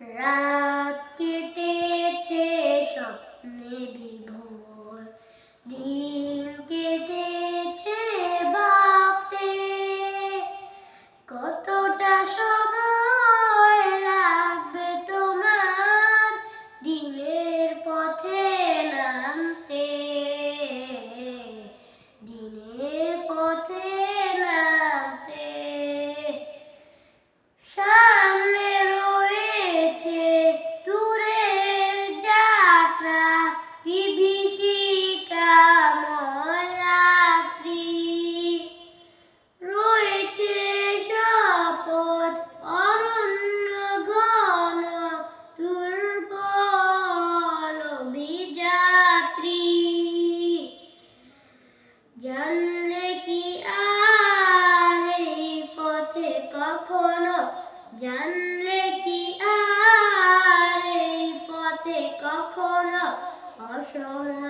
รา জানলে কি আর এই পথে কখনো? জানলে কি আর এই পথে কখনো? অসময়ে